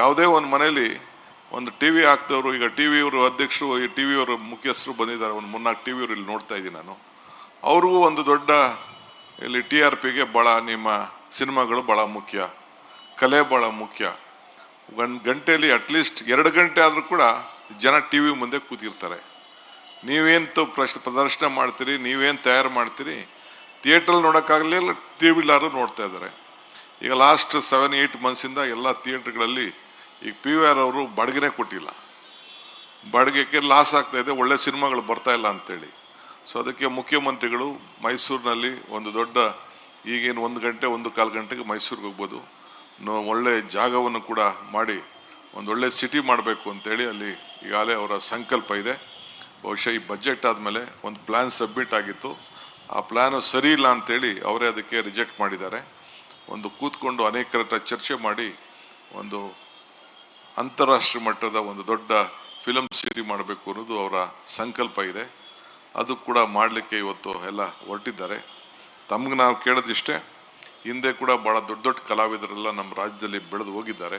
ಯಾವುದೇ ಒಂದು ಮನೇಲಿ ಒಂದು ಟಿ ವಿ ಹಾಕ್ದವರು, ಈಗ ಟಿ ವಿಯವರು ಅಧ್ಯಕ್ಷರು, ಈ ಟಿ ವಿಯವರು ಮುಖ್ಯಸ್ಥರು ಬಂದಿದ್ದಾರೆ, ಒಂದು ಮುನ್ನಾಲ್ಕು ಟಿ ವಿಯವರು ಇಲ್ಲಿ ನೋಡ್ತಾ ಇದ್ದೀನಿ ನಾನು. ಅವ್ರಿಗೂ ಒಂದು ದೊಡ್ಡ ಇಲ್ಲಿ ಟಿ ಆರ್ ಪಿಗೆ ಭಾಳ ನಿಮ್ಮ ಸಿನಿಮಾಗಳು ಭಾಳ ಮುಖ್ಯ. ಕಲೆ ಭಾಳ ಮುಖ್ಯ. ಗಂ, ಗಂಟೆಯಲ್ಲಿ ಅಟ್ಲೀಸ್ಟ್ ಎರಡು ಗಂಟೆ ಆದರೂ ಕೂಡ ಜನ ಟಿ ವಿ ಮುಂದೆ ಕೂತಿರ್ತಾರೆ. ನೀವೇನು ಪ್ರಶ್, ಪ್ರದರ್ಶನ ಮಾಡ್ತೀರಿ, ನೀವೇನು ತಯಾರು ಮಾಡ್ತೀರಿ, ಥಿಯೇಟ್ರಲ್ಲಿ ನೋಡೋಕ್ಕಾಗಲಿಲ್ಲ ಟಿ ವಿಲಾರು ನೋಡ್ತಾ ಇದ್ದಾರೆ. ಈಗ ಲಾಸ್ಟ್ ಸೆವೆನ್ ಏಯ್ಟ್ ಮಂತ್ಸಿಂದ ಎಲ್ಲ ಥಿಯೇಟ್ರ್ಗಳಲ್ಲಿ ಈಗ ಪಿ ವಿ ಆರ್ ಅವರು ಬಾಡಿಗೆನೇ ಕೊಟ್ಟಿಲ್ಲ. ಬಾಡಿಗೆಗೆ ಲಾಸ್ ಆಗ್ತಾ ಇದೆ, ಒಳ್ಳೆ ಸಿನಿಮಾಗಳು ಬರ್ತಾ ಇಲ್ಲ ಅಂತೇಳಿ. ಸೊ ಅದಕ್ಕೆ ಮುಖ್ಯಮಂತ್ರಿಗಳು ಮೈಸೂರಿನಲ್ಲಿ ಒಂದು ದೊಡ್ಡ ಈಗೇನು ಒಂದು ಗಂಟೆ, ಒಂದು ಕಾಲು ಗಂಟೆಗೆ ಮೈಸೂರಿಗೆ ಹೋಗ್ಬೋದು. ಒಳ್ಳೆ ಜಾಗವನ್ನು ಕೂಡ ಮಾಡಿ ಒಂದು ಒಳ್ಳೆ ಸಿಟಿ ಮಾಡಬೇಕು ಅಂತೇಳಿ ಅಲ್ಲಿ ಈಗಾಗಲೇ ಅವರ ಸಂಕಲ್ಪ ಇದೆ. ಬಹುಶಃ ಈ ಬಜೆಟ್ ಆದಮೇಲೆ ಒಂದು ಪ್ಲ್ಯಾನ್ ಸಬ್ಮಿಟ್ ಆಗಿತ್ತು. ಆ ಪ್ಲ್ಯಾನು ಸರಿ ಇಲ್ಲ ಅಂತೇಳಿ ಅವರೇ ಅದಕ್ಕೆ ರಿಜೆಕ್ಟ್ ಮಾಡಿದ್ದಾರೆ. ಒಂದು ಕೂತ್ಕೊಂಡು ಹತ್ರ ಚರ್ಚೆ ಮಾಡಿ ಒಂದು ಅಂತಾರಾಷ್ಟ್ರೀಯ ಮಟ್ಟದ ಒಂದು ದೊಡ್ಡ ಫಿಲಮ್ ಸಿಟಿ ಮಾಡಬೇಕು ಅನ್ನೋದು ಅವರ ಸಂಕಲ್ಪ ಇದೆ. ಅದು ಕೂಡ ಮಾಡಲಿಕ್ಕೆ ಇವತ್ತು ಎಲ್ಲ ಹೊರಟಿದ್ದಾರೆ. ತಮ್ಗೆ ನಾವು ಕೇಳೋದಿಷ್ಟೇ, ಹಿಂದೆ ಕೂಡ ಭಾಳ ದೊಡ್ಡ ದೊಡ್ಡ ಕಲಾವಿದರೆಲ್ಲ ನಮ್ಮ ರಾಜ್ಯದಲ್ಲಿ ಬೆಳೆದು ಹೋಗಿದ್ದಾರೆ.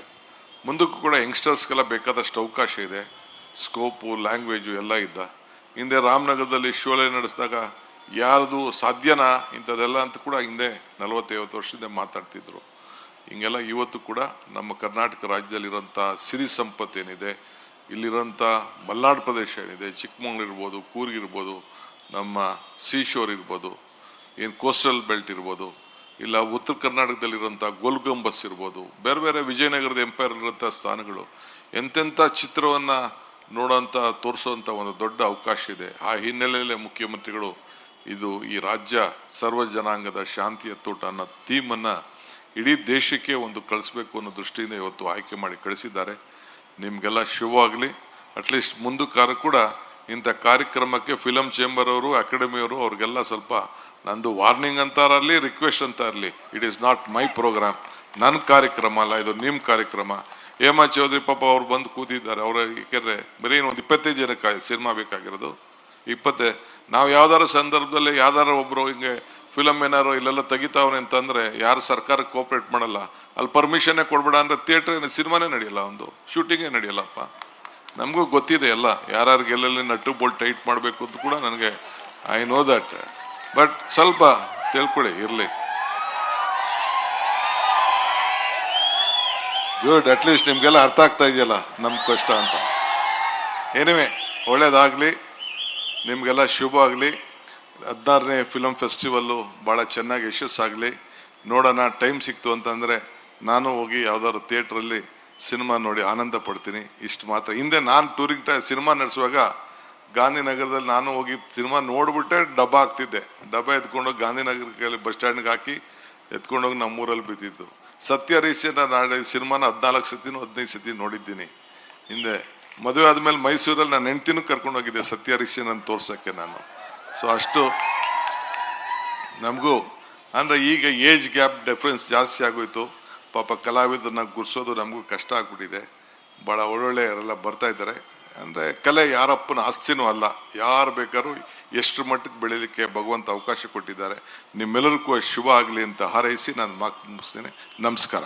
ಮುಂದಕ್ಕೂ ಕೂಡ ಯಂಗ್ಸ್ಟರ್ಸ್ಗೆಲ್ಲ ಬೇಕಾದಷ್ಟು ಅವಕಾಶ ಇದೆ. ಸ್ಕೋಪು ಲ್ಯಾಂಗ್ವೇಜು ಎಲ್ಲ ಇದ್ದ. ಹಿಂದೆ ರಾಮನಗರದಲ್ಲಿ ಶೋಲೆ ನಡೆಸಿದಾಗ ಯಾರದು ಸಾಧ್ಯನಾ ಇಂಥದ್ದೆಲ್ಲ ಅಂತ ಕೂಡ ಹಿಂದೆ ನಲವತ್ತೈವತ್ತು ವರ್ಷದಿಂದ ಮಾತಾಡ್ತಿದ್ರು. ಹಿಂಗೆಲ್ಲ ಇವತ್ತು ಕೂಡ ನಮ್ಮ ಕರ್ನಾಟಕ ರಾಜ್ಯದಲ್ಲಿರೋಂಥ ಸಿರಿ ಸಂಪತ್ತೇನಿದೆ ಇಲ್ಲಿರೋಂಥ ಮಲೆನಾಡು ಪ್ರದೇಶ ಏನಿದೆ, ಚಿಕ್ಕಮಂಗ್ಳೂರು ಇರ್ಬೋದು, ಕೂರ್ಗ್ ಇರ್ಬೋದು, ನಮ್ಮ ಸೀಶೋರ್ ಇರ್ಬೋದು, ಏನು ಕೋಸ್ಟಲ್ ಬೆಲ್ಟ್ ಇರ್ಬೋದು, ಇಲ್ಲ ಉತ್ತರ ಕರ್ನಾಟಕದಲ್ಲಿರೋಂಥ ಗೋಲ್ಗಂಬಸ್ ಇರ್ಬೋದು, ಬೇರೆ ಬೇರೆ ವಿಜಯನಗರದ ಎಂಪೈರ್ ಇರುವಂಥ ಸ್ಥಾನಗಳು, ಎಂತೆಂಥ ಚಿತ್ರವನ್ನು ನೋಡೋಂಥ ತೋರಿಸುವಂಥ ಒಂದು ದೊಡ್ಡ ಅವಕಾಶ ಇದೆ. ಆ ಹಿನ್ನೆಲೆಯಲ್ಲಿ ಮುಖ್ಯಮಂತ್ರಿಗಳು ಇದು ಈ ರಾಜ್ಯ ಸರ್ವ ಜನಾಂಗದ ಶಾಂತಿಯ ತೋಟ ಅನ್ನೋ ಥೀಮನ್ನು ಇಡೀ ದೇಶಕ್ಕೆ ಒಂದು ಕಳಿಸ್ಬೇಕು ಅನ್ನೋ ದೃಷ್ಟಿಯಿಂದ ಇವತ್ತು ಆಯ್ಕೆ ಮಾಡಿ ಕಳಿಸಿದ್ದಾರೆ. ನಿಮಗೆಲ್ಲ ಶುಭವಾಗಲಿ ಅಟ್ಲೀಸ್ಟ್ ಮುಂದಕ್ಕಾರ ಕೂಡ ಇಂಥ ಕಾರ್ಯಕ್ರಮಕ್ಕೆ ಫಿಲಮ್ ಚೇಂಬರ್ ಅವರು ಅಕಾಡೆಮಿಯವರು ಅವ್ರಿಗೆಲ್ಲ ಸ್ವಲ್ಪ ನಂದು ವಾರ್ನಿಂಗ್ ಅಂತಾರಲ್ಲಿ ರಿಕ್ವೆಸ್ಟ್ ಅಂತ ಇರಲಿ. It is not my programme ನನ್ನ ಕಾರ್ಯಕ್ರಮ ಅಲ್ಲ, ಇದು ನಿಮ್ಮ ಕಾರ್ಯಕ್ರಮ. ಹೇಮಾ ಚೌಧರಿ ಪಾಪ ಅವ್ರು ಬಂದು ಕೂತಿದ್ದಾರೆ. ಅವರ ಏಕೆಂದರೆ ಬರೀ ಒಂದು ಇಪ್ಪತ್ತೈದು ಜನಕ್ಕೆ ಸಿನಿಮಾ ಬೇಕಾಗಿರೋದು. ಇಪ್ಪತ್ತೇ ನಾವು ಯಾವ್ದಾರ ಸಂದರ್ಭದಲ್ಲಿ ಯಾವ್ದಾರ ಒಬ್ಬರು ಹಿಂಗೆ ಫಿಲಮ್ ಏನಾರು ಇಲ್ಲೆಲ್ಲ ತೆಗಿತಾವ್ರೆ ಅಂತಂದ್ರೆ ಯಾರು ಸರ್ಕಾರಕ್ಕೆ ಕೋಪರೇಟ್ ಮಾಡಲ್ಲ. ಅಲ್ಲಿ ಪರ್ಮಿಷನ್ನೇ ಕೊಡ್ಬೇಡ ಅಂದ್ರೆ ಥಿಯೇಟರ್ ಸಿನಿಮಾನೇ ನಡೆಯಲ್ಲ ಒಂದು? ಶೂಟಿಂಗೇ ನಡೆಯಲ್ಲಪ್ಪ. ನಮಗೂ ಗೊತ್ತಿದೆ ಎಲ್ಲ. ಯಾರ್ಯಾರಿಗೆ ಎಲ್ಲೆಲ್ಲಿ ನಟ್ಟು ಬೋಲ್ಟ್ ಟೈಟ್ ಮಾಡಬೇಕು ಅಂತ ಕೂಡ ನನಗೆ ಐ ನೋ ದಟ್. ಬಟ್ ಸ್ವಲ್ಪ ತಿಳ್ಕೊಳ್ಳಿ, ಇರಲಿ. ಗುಡ್ ಅಟ್ಲೀಸ್ಟ್ ನಿಮಗೆಲ್ಲ ಅರ್ಥ ಆಗ್ತಾ ಇದೆಯಲ್ಲ ನಮ್ಮ ಕಷ್ಟ ಅಂತ. ಏನಿವೆ ಒಳ್ಳೇದಾಗಲಿ. ನಿಮಗೆಲ್ಲ ಶುಭ ಆಗಲಿ. ಹದಿನಾರನೇ ಫಿಲಮ್ ಫೆಸ್ಟಿವಲ್ಲು ಭಾಳ ಚೆನ್ನಾಗಿ ಯಶಸ್ಸಾಗಲಿ. ನೋಡೋಣ ಟೈಮ್ ಸಿಕ್ತು ಅಂತಂದರೆ ನಾನು ಹೋಗಿ ಯಾವುದಾದ್ರು ಥಿಯೇಟ್ರಲ್ಲಿ ಸಿನಿಮಾ ನೋಡಿ ಆನಂದ ಪಡ್ತೀನಿ. ಇಷ್ಟು ಮಾತ್ರ. ಹಿಂದೆ ನಾನು ಟೂರಿಂಗ್ ಟೈಮ್ ಸಿನಿಮಾ ನಡೆಸುವಾಗ ಗಾಂಧಿನಗರದಲ್ಲಿ ನಾನು ಹೋಗಿ ಸಿನಿಮಾ ನೋಡಿಬಿಟ್ಟೆ, ಡಬ್ಬ ಹಾಕ್ತಿದ್ದೆ. ಡಬ್ಬ ಎತ್ಕೊಂಡೋಗಿ ಗಾಂಧಿನಗರಕ್ಕೆ ಬಸ್ ಸ್ಟ್ಯಾಂಡ್ಗೆ ಹಾಕಿ ಎತ್ಕೊಂಡೋಗಿ ನಮ್ಮೂರಲ್ಲಿ ಬಿದ್ದಿದ್ದು. ಸತ್ಯ ಹರೀಶನ ನಾಳೆ ಸಿನಿಮಾನ ಹದಿನಾಲ್ಕು ಸತಿನೂ, ಹದಿನೈದು ಸತಿ ನೋಡಿದ್ದೀನಿ. ಹಿಂದೆ ಮದುವೆ ಆದಮೇಲೆ ಮೈಸೂರಲ್ಲಿ ನಾನು ಹೆಂಡ್ತಿನೂ ಕರ್ಕೊಂಡೋಗಿದ್ದೆ, ಸತ್ಯ ರೀಸಿಯನ್ನು ತೋರ್ಸೋಕ್ಕೆ ನಾನು. ಸೊ ಅಷ್ಟು ನಮಗೂ, ಅಂದರೆ ಈಗ ಏಜ್ ಗ್ಯಾಪ್ ಡಿಫ್ರೆನ್ಸ್ ಜಾಸ್ತಿ ಆಗೋಯ್ತು. ಪಾಪ ಕಲಾವಿದರನ್ನ ಗುರ್ಸೋದು ನಮಗೂ ಕಷ್ಟ ಆಗ್ಬಿಟ್ಟಿದೆ. ಭಾಳ ಒಳ್ಳೊಳ್ಳೆಯವರೆಲ್ಲ ಬರ್ತಾ ಇದ್ದಾರೆ. ಅಂದರೆ ಕಲೆ ಯಾರಪ್ಪನ ಆಸ್ತಿನೂ ಅಲ್ಲ. ಯಾರು ಬೇಕಾದ್ರೂ ಎಷ್ಟು ಮಟ್ಟಕ್ಕೆ ಬೆಳೀಲಿಕ್ಕೆ ಭಗವಂತ ಅವಕಾಶ ಕೊಟ್ಟಿದ್ದಾರೆ. ನಿಮ್ಮೆಲ್ಲರಿಗೂ ಶುಭ ಆಗಲಿ ಅಂತ ಹಾರೈಸಿ ನಾನು ಮಾತು ಮುಗಿಸ್ತೇನೆ. ನಮಸ್ಕಾರ.